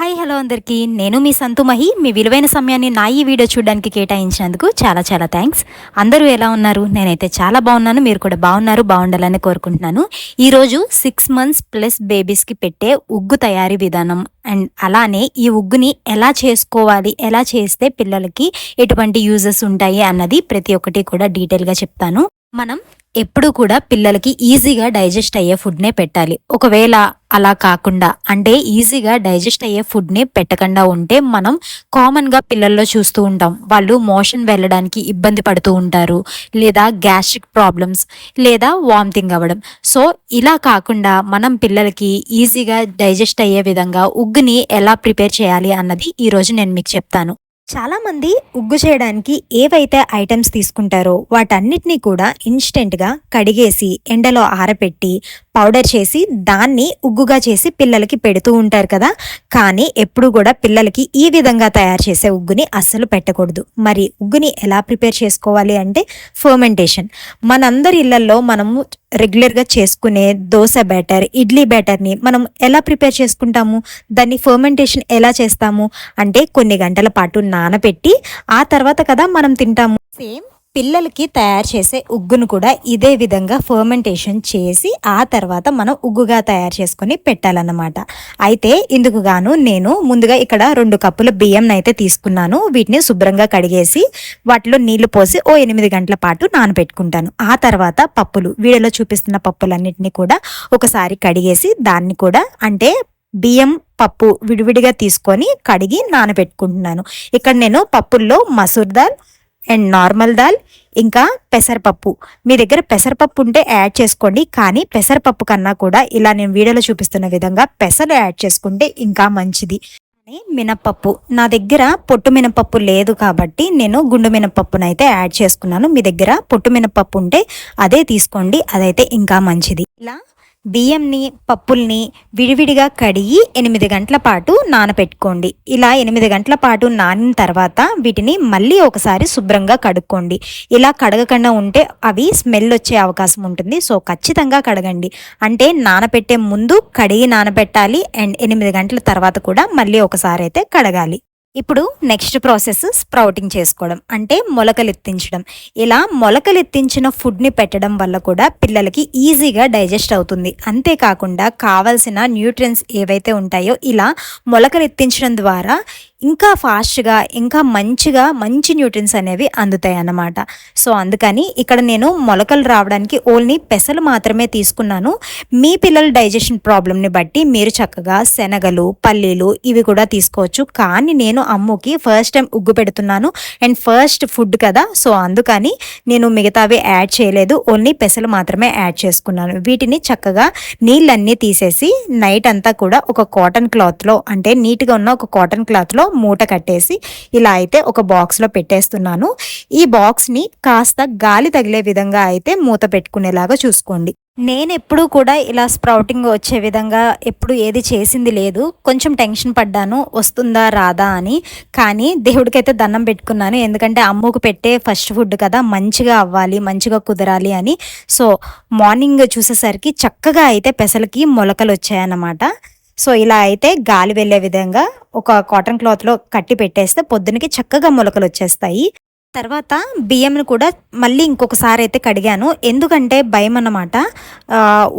Hi hello అందరికీ. నేను మీ సంతుమహి మీ విలువైన సమయాన్ని నా ఈ వీడియో చూడడానికి కేటాయించినందుకు చాలా చాలా థ్యాంక్స్. అందరూ ఎలా ఉన్నారు? నేనైతే చాలా బాగున్నాను. మీరు కూడా బాగున్నారు బాగుండాలని కోరుకుంటున్నాను. ఈరోజు సిక్స్ మంత్స్ ప్లస్ బేబీస్కి పెట్టే ఉగ్గు తయారీ విధానం అండ్ అలానే ఈ ఉగ్గుని ఎలా చేసుకోవాలి ఎలా చేస్తే పిల్లలకి ఎటువంటి యూజెస్ ఉంటాయి అన్నది ప్రతి ఒక్కటి కూడా డీటెయిల్గా చెప్తాను. మనం ఎప్పుడూ కూడా పిల్లలకి ఈజీగా డైజెస్ట్ అయ్యే ఫుడ్నే పెట్టాలి. ఒకవేళ అలా కాకుండా అంటే ఈజీగా డైజెస్ట్ అయ్యే ఫుడ్ని పెట్టకుండా ఉంటే మనం కామన్గా పిల్లల్లో చూస్తూ ఉంటాం. వాళ్ళు మోషన్ వెళ్ళడానికి ఇబ్బంది పడుతూ ఉంటారు. లేదా గ్యాస్ట్రిక్ ప్రాబ్లమ్స్ లేదా వామిటింగ్ అవ్వడం. సో ఇలా కాకుండా మనం పిల్లలకి ఈజీగా డైజెస్ట్ అయ్యే విధంగా ఉగ్గుని ఎలా ప్రిపేర్ చేయాలి అన్నది ఈరోజు నేను మీకు చెప్తాను. చాలామంది ఉగ్గు చేయడానికి ఏవైతే ఐటమ్స్ తీసుకుంటారో వాటన్నిటినీ కూడా ఇన్స్టెంట్గా కడిగేసి ఎండలో ఆరపెట్టి పౌడర్ చేసి దాన్ని ఉగ్గుగా చేసి పిల్లలకి పెడుతూ ఉంటారు కదా. కానీ ఎప్పుడు కూడా పిల్లలకి ఈ విధంగా తయారు చేసే ఉగ్గుని అస్సలు పెట్టకూడదు. మరి ఉగ్గుని ఎలా ప్రిపేర్ చేసుకోవాలి అంటే ఫర్మెంటేషన్. మనందరి ఇళ్ళలో మనము రెగ్యులర్గా చేసుకునే దోశ బ్యాటర్ ఇడ్లీ బ్యాటర్ని మనం ఎలా ప్రిపేర్ చేసుకుంటాము? దాన్ని ఫర్మెంటేషన్ ఎలా చేస్తాము? అంటే కొన్ని గంటల పాటు నానబెట్టి ఆ తర్వాత కదా మనం తింటాము. సేమ్ పిల్లలకి తయారు చేసే ఉగ్గును కూడా ఇదే విధంగా ఫర్మెంటేషన్ చేసి ఆ తర్వాత మనం ఉగ్గుగా తయారు చేసుకొని పెట్టాలన్నమాట. అయితే ఇందుకు గాను నేను ముందుగా ఇక్కడ రెండు కప్పుల బియ్యం అయితే తీసుకున్నాను. వీటిని శుభ్రంగా కడిగేసి వాటిలో నీళ్ళు పోసి ఓ ఎనిమిది గంటల పాటు నానబెట్టుకుంటాను. ఆ తర్వాత పప్పులు వీడియోలో చూపిస్తున్న పప్పులన్నిటిని కూడా ఒకసారి కడిగేసి దాన్ని కూడా అంటే బియ్యం పప్పు విడివిడిగా తీసుకొని కడిగి నానబెట్టుకుంటున్నాను. ఇక్కడ నేను పప్పుల్లో మసూర్ దాల్ అండ్ నార్మల్ దాల్ ఇంకా పెసరపప్పు. మీ దగ్గర పెసరపప్పు ఉంటే యాడ్ చేసుకోండి కానీ పెసరపప్పు కన్నా కూడా ఇలా నేను వీడియోలో చూపిస్తున్న విధంగా పెసలు యాడ్ చేసుకుంటే ఇంకా మంచిది. మినప్పప్పు. మినపప్పు నా దగ్గర పొట్టు మినపప్పు లేదు కాబట్టి నేను గుండు మినపప్పునైతే యాడ్ చేసుకున్నాను. మీ దగ్గర పొట్టు మినపప్పు ఉంటే అదే తీసుకోండి అదైతే ఇంకా మంచిది. ఇలా బియ్యంని పప్పుల్ని విడివిడిగా కడిగి ఎనిమిది గంటల పాటు నానపెట్టుకోండి. ఇలా ఎనిమిది గంటల పాటు నానిన తర్వాత వీటిని మళ్ళీ ఒకసారి శుభ్రంగా కడుక్కోండి. ఇలా కడగకుండా ఉంటే అవి స్మెల్ వచ్చే అవకాశం ఉంటుంది. సో ఖచ్చితంగా కడగండి. అంటే నానపెట్టే ముందు కడిగి నానబెట్టాలి అండ్ ఎనిమిది గంటల తర్వాత కూడా మళ్ళీ ఒకసారి అయితే కడగాలి. ఇప్పుడు నెక్స్ట్ ప్రాసెస్ స్ప్రౌటింగ్ చేసుకోవడం అంటే మొలకలెత్తించడం ఇలా మొలకలెత్తించిన ఫుడ్ని పెట్టడం వల్ల కూడా పిల్లలకి ఈజీగా డైజెస్ట్ అవుతుంది. అంతేకాకుండా కావలసిన న్యూట్రియన్స్ ఏవైతే ఉంటాయో ఇలా మొలకలెత్తించడం ద్వారా ఇంకా ఫాస్ట్గా ఇంకా మంచిగా మంచి న్యూట్రిన్స్ అనేవి అందుతాయి అన్నమాట సో అందుకని ఇక్కడ నేను మొలకలు రావడానికి ఓన్లీ పెసలు మాత్రమే తీసుకున్నాను. మీ పిల్లల డైజెషన్ ప్రాబ్లమ్ని బట్టి మీరు చక్కగా శనగలు పల్లీలు ఇవి కూడా తీసుకోవచ్చు. కానీ నేను అమ్ముకి ఫస్ట్ టైం ఉగ్గు పెడుతున్నాను. అండ్ ఫస్ట్ ఫుడ్ కదా సో అందుకని నేను మిగతావి యాడ్ చేయలేదు. ఓన్లీ పెసలు మాత్రమే యాడ్ చేసుకున్నాను. వీటిని చక్కగా నీళ్ళన్నీ తీసేసి నైట్ అంతా కూడా ఒక కాటన్ క్లాత్లో అంటే నీట్గా ఉన్న ఒక కాటన్ క్లాత్లో మూట కట్టేసి ఇలా అయితే ఒక బాక్స్లో పెట్టేస్తున్నాను. ఈ బాక్స్ని కాస్త గాలి తగిలే విధంగా అయితే మూత పెట్టుకునేలాగా చూసుకోండి. నేను ఎప్పుడూ కూడా ఇలా స్ప్రౌటింగ్ వచ్చే విధంగా ఎప్పుడు ఏది చేసింది లేదు. కొంచెం టెన్షన్ పడ్డాను. వస్తుందా రాదా అని. కానీ దేవుడికైతే దండం పెట్టుకున్నాను. ఎందుకంటే అమ్మకు పెట్టే ఫస్ట్ ఫుడ్ కదా మంచిగా అవ్వాలి మంచిగా కుదరాలి అని. సో మార్నింగ్ చూసేసరికి చక్కగా అయితే పెసలకి మొలకలు వచ్చాయన్నమాట. సో ఇలా అయితే గాలి వెళ్ళే విధంగా ఒక కాటన్ క్లాత్లో కట్టి పెట్టేస్తే పొద్దునకి చక్కగా మొలకలు వచ్చేస్తాయి. తర్వాత బియ్యంను కూడా మళ్ళీ ఇంకొకసారి అయితే కడిగాను. ఎందుకంటే భయం అన్నమాట.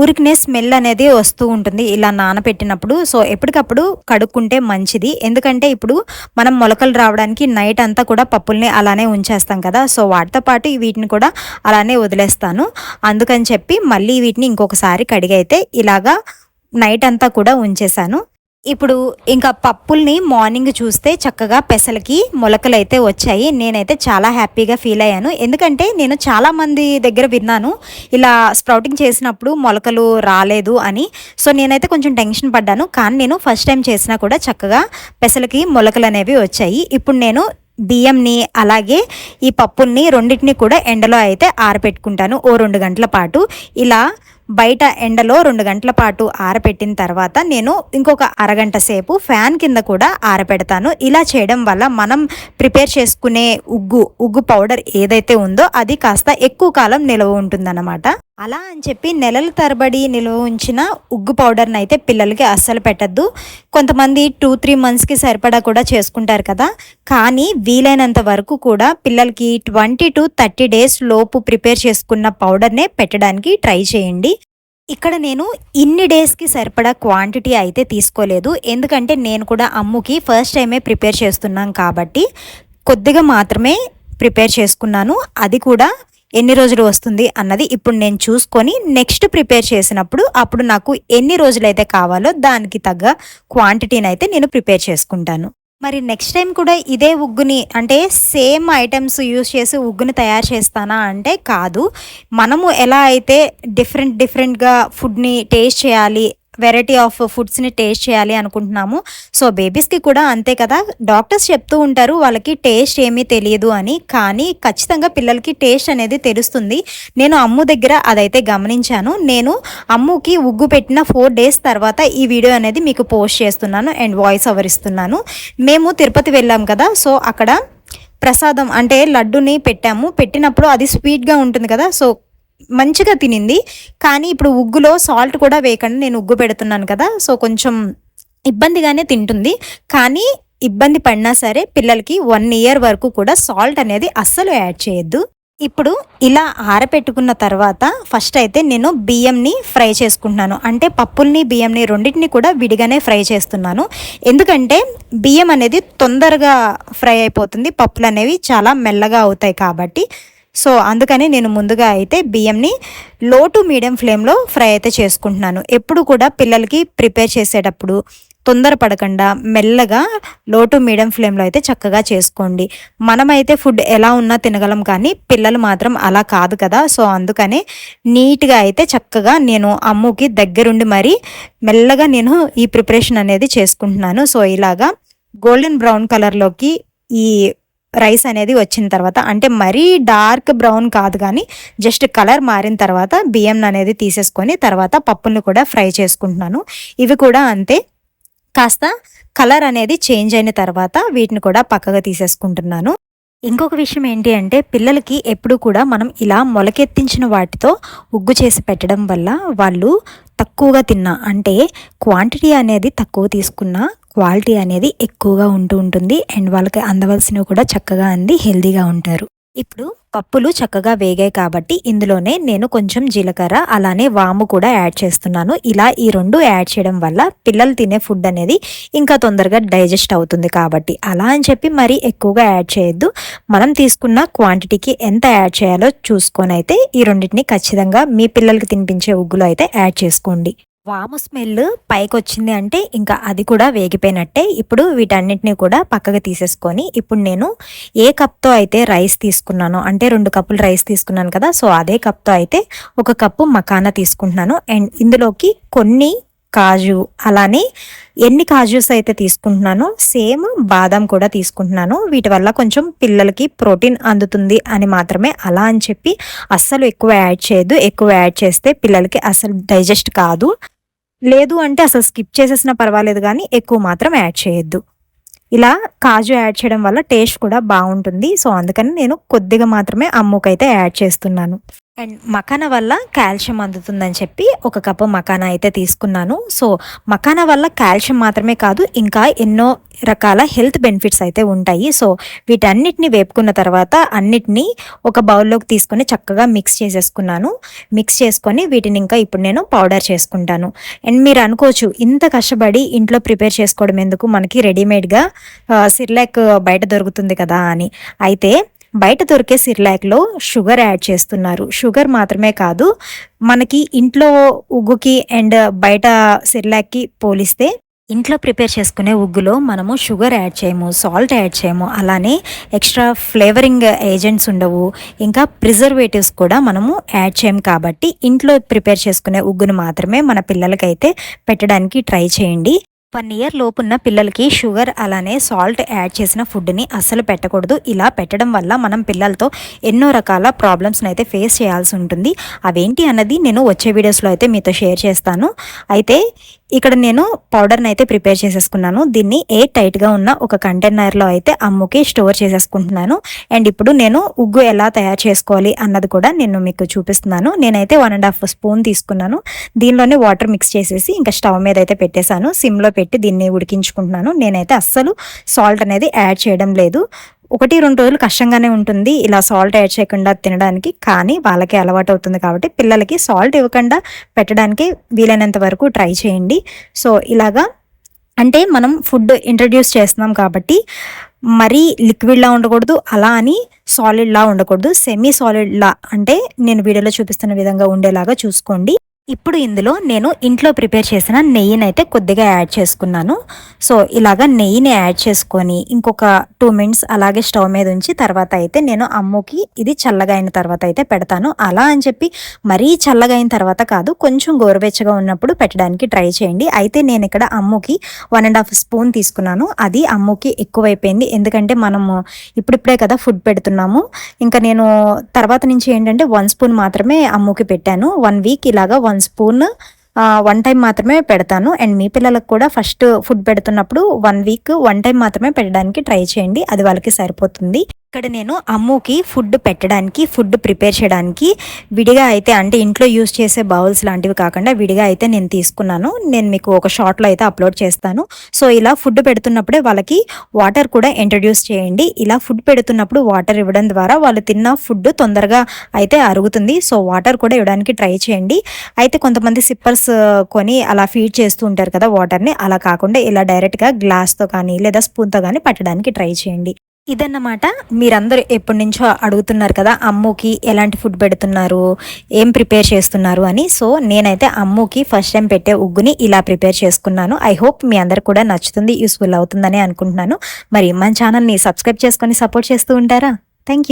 ఊరికినే స్మెల్ అనేది వస్తూ ఉంటుంది ఇలా నానపెట్టినప్పుడు. సో ఎప్పటికప్పుడు కడుక్కుంటే మంచిది. ఎందుకంటే ఇప్పుడు మనం మొలకలు రావడానికి నైట్ అంతా కూడా పప్పుల్ని అలానే ఉంచేస్తాం కదా. సో వాటితో పాటు వీటిని కూడా అలానే వదిలేస్తాను. అందుకని చెప్పి మళ్ళీ వీటిని ఇంకొకసారి కడిగైతే ఇలాగా నైట్ అంతా కూడా ఉంచేశాను. ఇప్పుడు ఇంకా పప్పుల్ని మార్నింగ్ చూస్తే చక్కగా పెసలకి మొలకలు అయితే వచ్చాయి. నేనైతే చాలా హ్యాపీగా ఫీల్ అయ్యాను. ఎందుకంటే నేను చాలా మంది దగ్గర విన్నాను ఇలా స్ప్రౌటింగ్ చేసినప్పుడు మొలకలు రాలేదు అని. సో నేనైతే కొంచెం టెన్షన్ పడ్డాను. కానీ నేను ఫస్ట్ టైం చేసినా కూడా చక్కగా పెసలకి మొలకలు అనేవి వచ్చాయి. ఇప్పుడు నేను బియ్యంని అలాగే ఈ పప్పుల్ని రెండింటిని కూడా ఎండలో అయితే ఆరబెట్టుకుంటాను ఓ రెండు గంటల పాటు. ఇలా బయట ఎండలో రెండు గంటల పాటు ఆరపెట్టిన తర్వాత నేను ఇంకొక అరగంట సేపు ఫ్యాన్ కింద కూడా ఆరపెడతాను. ఇలా చేయడం వల్ల మనం ప్రిపేర్ చేసుకునే ఉగ్గు ఉగ్గు పౌడర్ ఏదైతే ఉందో అది కాస్త ఎక్కువ కాలం నిల్వ ఉంటుందన్నమాట. అలా అని చెప్పి నెలల తరబడి నిల్వ ఉంచిన ఉగ్గు పౌడర్ని అయితే పిల్లలకి అస్సలు పెట్టద్దు. కొంతమంది టూ త్రీ మంత్స్కి సరిపడా కూడా చేసుకుంటారు కదా. కానీ వీలైనంత వరకు కూడా పిల్లలకి ట్వంటీ టు థర్టీ డేస్ లోపు ప్రిపేర్ చేసుకున్న పౌడర్నే పెట్టడానికి ట్రై చేయండి. ఇక్కడ నేను ఇన్ని డేస్కి సరిపడా క్వాంటిటీ అయితే తీసుకోలేదు. ఎందుకంటే నేను కూడా అమ్ముకి ఫస్ట్ టైమే ప్రిపేర్ చేస్తున్నాం కాబట్టి కొద్దిగా మాత్రమే ప్రిపేర్ చేసుకున్నాను. అది కూడా ఎన్ని రోజులు వస్తుంది అన్నది ఇప్పుడు నేను చూసుకొని నెక్స్ట్ ప్రిపేర్ చేసినప్పుడు అప్పుడు నాకు ఎన్ని రోజులైతే కావాలో దానికి తగ్గ క్వాంటిటీని అయితే నేను ప్రిపేర్ చేసుకుంటాను. మరి నెక్స్ట్ టైం కూడా ఇదే ఉగ్గుని అంటే సేమ్ ఐటమ్స్ యూస్ చేసి ఉగ్గుని తయారు చేస్తానా అంటే కాదు. మనము ఎలా అయితే డిఫరెంట్ డిఫరెంట్గా ఫుడ్ని టేస్ట్ చేయాలి వెరైటీ ఆఫ్ ఫుడ్స్ని టేస్ట్ చేయాలి అనుకుంటున్నాము. సో బేబీస్కి కూడా అంతే కదా. డాక్టర్స్ చెప్తూ ఉంటారు వాళ్ళకి టేస్ట్ ఏమీ తెలియదు అని. కానీ ఖచ్చితంగా పిల్లలకి టేస్ట్ అనేది తెలుస్తుంది. నేను అమ్ము దగ్గర అదైతే గమనించాను. నేను అమ్ముకి ఉగ్గు పెట్టిన ఫోర్ డేస్ తర్వాత ఈ వీడియో అనేది మీకు పోస్ట్ చేస్తున్నాను అండ్ వాయిస్ ఓవర్ ఇస్తున్నాను. మేము తిరుపతి వెళ్ళాం కదా. సో అక్కడ ప్రసాదం అంటే లడ్డుని పెట్టాము. పెట్టినప్పుడు అది స్వీట్గా ఉంటుంది కదా. సో మంచిగా తినింది. కానీ ఇప్పుడు ఉగ్గులో సాల్ట్ కూడా వేయకుండా నేను ఉగ్గు పెడుతున్నాను కదా సో కొంచెం ఇబ్బందిగానే తింటుంది. కానీ ఇబ్బంది పడినా సరే పిల్లలకి వన్ ఇయర్ వరకు కూడా సాల్ట్ అనేది అస్సలు యాడ్ చేయొద్దు. ఇప్పుడు ఇలా ఆరపెట్టుకున్న తర్వాత ఫస్ట్ అయితే నేను బియ్యంని ఫ్రై చేసుకుంటున్నాను. అంటే పప్పుల్ని బియ్యంని రెండింటిని కూడా విడిగానే ఫ్రై చేస్తున్నాను. ఎందుకంటే బియ్యం అనేది తొందరగా ఫ్రై అయిపోతుంది పప్పులు అనేవి చాలా మెల్లగా అవుతాయి కాబట్టి. సో అందుకని నేను ముందుగా అయితే బియ్యంని లో టు మీడియం ఫ్లేమ్లో ఫ్రై అయితే చేసుకుంటున్నాను. ఎప్పుడు కూడా పిల్లలకి ప్రిపేర్ చేసేటప్పుడు తొందరపడకుండా మెల్లగా లో టు మీడియం ఫ్లేమ్లో అయితే చక్కగా చేసుకోండి. మనమైతే ఫుడ్ ఎలా ఉన్నా తినగలం కానీ పిల్లలు మాత్రం అలా కాదు కదా. సో అందుకనే నీట్గా అయితే చక్కగా నేను అమ్ముకి దగ్గరుండి మరి మెల్లగా నేను ఈ ప్రిపరేషన్ అనేది చేసుకుంటున్నాను. సో ఇలాగా గోల్డెన్ బ్రౌన్ కలర్లోకి ఈ రైస్ అనేది వచ్చిన తర్వాత అంటే మరీ డార్క్ బ్రౌన్ కాదు కానీ జస్ట్ కలర్ మారిన తర్వాత బియ్యం అనేది తీసేసుకొని తర్వాత పప్పుని కూడా ఫ్రై చేసుకుంటున్నాను. ఇవి కూడా అంతే. కాస్త కలర్ అనేది చేంజ్ అయిన తర్వాత వీటిని కూడా పక్కగా తీసేసుకుంటున్నాను. ఇంకొక విషయం ఏంటి అంటే పిల్లలకి ఎప్పుడు కూడా మనం ఇలా మొలకెత్తించిన వాటితో ఉగ్గు చేసి పెట్టడం వల్ల వాళ్ళు తక్కువగా తిన్నా. అంటే క్వాంటిటీ అనేది తక్కువ తీసుకున్నా క్వాలిటీ అనేది ఎక్కువగా ఉంటూ ఉంటుంది. అండ్ వాళ్ళకి అందవలసినవి కూడా చక్కగా అంది హెల్దీగా ఉంటారు. ఇప్పుడు పప్పులు చక్కగా వేగాయి కాబట్టి ఇందులోనే నేను కొంచెం జీలకర్ర అలానే వాము కూడా యాడ్ చేస్తున్నాను. ఇలా ఈ రెండు యాడ్ చేయడం వల్ల పిల్లలు తినే ఫుడ్ అనేది ఇంకా తొందరగా డైజెస్ట్ అవుతుంది కాబట్టి అలా అని చెప్పి మరీ ఎక్కువగా యాడ్ చేయొద్దు. మనం తీసుకున్న క్వాంటిటీకి ఎంత యాడ్ చేయాలో చూసుకొని అయితే ఈ రెండింటిని ఖచ్చితంగా మీ పిల్లలకి తినిపించే ఉగ్గులో అయితే యాడ్ చేసుకోండి. వాము స్మెల్ పైకి వచ్చింది అంటే ఇంకా అది కూడా వేగిపోయినట్టే. ఇప్పుడు వీటన్నిటిని కూడా పక్కకు తీసేసుకొని ఇప్పుడు నేను ఏ కప్తో అయితే రైస్ తీసుకున్నానో అంటే రెండు కప్పులు రైస్ తీసుకున్నాను కదా సో అదే కప్తో అయితే ఒక కప్పు మకానా తీసుకుంటున్నాను. అండ్ ఇందులోకి కొన్ని కాజు అలానే ఎన్ని కాజుస్ అయితే తీసుకుంటున్నానో సేమ్ బాదం కూడా తీసుకుంటున్నాను. వీటి వల్ల కొంచెం పిల్లలకి ప్రోటీన్ అందుతుంది అని మాత్రమే అలా అని చెప్పి అస్సలు ఎక్కువ యాడ్ చేయదు ఎక్కువ యాడ్ చేస్తే పిల్లలకి అసలు డైజెస్ట్ కాదు. లేదు అంటే అసలు స్కిప్ చేసేసినా పర్వాలేదు కానీ ఎక్కువ మాత్రం యాడ్ చేయొద్దు. ఇలా కాజు యాడ్ చేయడం వల్ల టేస్ట్ కూడా బాగుంటుంది. సో అందుకని నేను కొద్దిగా మాత్రమే అమ్ముకైతే యాడ్ చేస్తున్నాను. అండ్ మకాన వల్ల కాల్షియం అందుతుందని చెప్పి ఒక కప్పు మకానా అయితే తీసుకున్నాను. సో మకానా వల్ల కాల్షియం మాత్రమే కాదు ఇంకా ఎన్నో రకాల హెల్త్ బెనిఫిట్స్ అయితే ఉంటాయి. సో వీటన్నిటిని వేపుకున్న తర్వాత అన్నిటినీ ఒక బౌల్లోకి తీసుకొని చక్కగా మిక్స్ చేసేసుకున్నాను. మిక్స్ చేసుకొని వీటిని ఇంకా ఇప్పుడు నేను పౌడర్ చేసుకుంటాను. అండ్ మీరు అనుకోవచ్చు ఇంత కష్టపడి ఇంట్లో ప్రిపేర్ చేసుకోవడం ఎందుకు? మనకి రెడీమేడ్గా సిర్లాక్ బయట దొరుకుతుంది కదా అని. అయితే బయట దొరికే సిర్లాక్లో షుగర్ యాడ్ చేస్తున్నారు. షుగర్ మాత్రమే కాదు మనకి ఇంట్లో ఉగ్గుకి అండ్ బయట సిర్లాక్కి పోలిస్తే ఇంట్లో ప్రిపేర్ చేసుకునే ఉగ్గులో మనము షుగర్ యాడ్ చేయము సాల్ట్ యాడ్ చేయము అలానే ఎక్స్ట్రా ఫ్లేవరింగ్ ఏజెంట్స్ ఉండవు. ఇంకా ప్రిజర్వేటివ్స్ కూడా మనము యాడ్ చేయము కాబట్టి ఇంట్లో ప్రిపేర్ చేసుకునే ఉగ్గును మాత్రమే మన పిల్లలకైతే పెట్టడానికి ట్రై చేయండి. వన్ ఇయర్ లోపున్న పిల్లలకి షుగర్ అలానే సాల్ట్ యాడ్ చేసిన ఫుడ్ని అస్సలు పెట్టకూడదు. ఇలా పెట్టడం వల్ల మనం పిల్లలతో ఎన్నో రకాల ప్రాబ్లమ్స్ని అయితే ఫేస్ చేయాల్సి ఉంటుంది. అవేంటి అన్నది నేను వచ్చే వీడియోస్లో అయితే మీతో షేర్ చేస్తాను. అయితే ఇక్కడ నేను పౌడర్ని అయితే ప్రిపేర్ చేసేసుకున్నాను. దీన్ని ఏ టైట్గా ఉన్న ఒక కంటైనర్లో అయితే అమ్ముకి స్టోర్ చేసేసుకుంటున్నాను. అండ్ ఇప్పుడు నేను ఉగ్గు ఎలా తయారు చేసుకోవాలి అన్నది కూడా నేను మీకు చూపిస్తున్నాను. నేనైతే వన్ అండ్ హాఫ్ స్పూన్ తీసుకున్నాను. దీనిలోనే వాటర్ మిక్స్ చేసేసి ఇంకా స్టవ్ మీద అయితే పెట్టేశాను. సిమ్లో పెట్టి పెట్టి దీన్ని ఉడికించుకుంటున్నాను. నేనైతే అస్సలు సాల్ట్ అనేది యాడ్ చేయడం లేదు. ఒకటి రెండు రోజులు కష్టంగానే ఉంటుంది. ఇలా సాల్ట్ యాడ్ చేయకుండా తినడానికి. కానీ వాళ్ళకి అలవాటు అవుతుంది కాబట్టి పిల్లలకి సాల్ట్ ఇవ్వకుండా పెట్టడానికి వీలైనంత వరకు ట్రై చేయండి. సో ఇలాగా అంటే మనం ఫుడ్ ఇంట్రడ్యూస్ చేస్తున్నాం కాబట్టి మరీ లిక్విడ్లా ఉండకూడదు. అలా అని సాలిడ్లా ఉండకూడదు. సెమీ సాలిడ్లా అంటే నేను వీడియోలో చూపిస్తున్న విధంగా ఉండేలాగా చూసుకోండి. ఇప్పుడు ఇందులో నేను ఇంట్లో ప్రిపేర్ చేసిన నెయ్యిని అయితే కొద్దిగా యాడ్ చేసుకున్నాను. సో ఇలాగా నెయ్యిని యాడ్ చేసుకొని ఇంకొక టూ మినిట్స్ అలాగే స్టవ్ మీద ఉంచి తర్వాత అయితే నేను అమ్ముకి ఇది చల్లగా అయిన తర్వాత అయితే పెడతాను. అలా అని చెప్పి మరీ చల్లగా అయిన తర్వాత కాదు కొంచెం గోరువెచ్చగా ఉన్నప్పుడు పెట్టడానికి ట్రై చేయండి. అయితే నేను ఇక్కడ అమ్ముకి వన్ అండ్ హాఫ్ స్పూన్ తీసుకున్నాను. అది అమ్ముకి ఎక్కువైపోయింది. ఎందుకంటే మనము ఇప్పుడిప్పుడే కదా ఫుడ్ పెడుతున్నాము. ఇంకా నేను తర్వాత నుంచి ఏంటంటే వన్ స్పూన్ మాత్రమే అమ్ముకి పెట్టాను. వన్ వీక్ ఇలాగా వన్ స్పూన్ వన్ టైం మాత్రమే పెడతాను. అండ్ మీ పిల్లలకు కూడా ఫస్ట్ ఫుడ్ పెడుతున్నప్పుడు వన్ వీక్ వన్ టైం మాత్రమే పెట్టడానికి ట్రై చేయండి. అది వాళ్ళకి సరిపోతుంది. ఇక్కడ నేను అమ్ముకి ఫుడ్ పెట్టడానికి ఫుడ్ ప్రిపేర్ చేయడానికి విడిగా అయితే అంటే ఇంట్లో యూస్ చేసే బౌల్స్ లాంటివి కాకుండా విడిగా అయితే నేను తీసుకున్నాను. నేను మీకు ఒక షార్ట్లో అయితే అప్లోడ్ చేస్తాను. సో ఇలా ఫుడ్ పెడుతున్నప్పుడే వాళ్ళకి వాటర్ కూడా ఇంట్రడ్యూస్ చేయండి. ఇలా ఫుడ్ పెడుతున్నప్పుడు వాటర్ ఇవ్వడం ద్వారా వాళ్ళు తిన్న ఫుడ్ తొందరగా అయితే అరుగుతుంది. సో వాటర్ కూడా ఇవ్వడానికి ట్రై చేయండి. అయితే కొంతమంది సిప్పర్స్ కొని అలా ఫీడ్ చేస్తూ ఉంటారు కదా వాటర్ని అలా కాకుండా ఇలా డైరెక్ట్గా గ్లాస్తో కానీ లేదా స్పూన్తో కానీ పట్టడానికి ట్రై చేయండి. ఇదన్నమాట మీరందరూ ఎప్పటి నుంచో అడుగుతున్నారు కదా అమ్ముకి ఎలాంటి ఫుడ్ పెడుతున్నారు ఏం ప్రిపేర్ చేస్తున్నారు అని. సో నేనైతే అమ్ముకి ఫస్ట్ టైం పెట్టే ఉగ్గుని ఇలా ప్రిపేర్ చేసుకున్నాను. ఐ హోప్ మీ అందరు కూడా నచ్చుతుంది యూస్ఫుల్ అవుతుందని అనుకుంటున్నాను. మరి మన ఛానల్ని సబ్స్క్రైబ్ చేసుకొని సపోర్ట్ చేస్తూ ఉంటారా? Thank you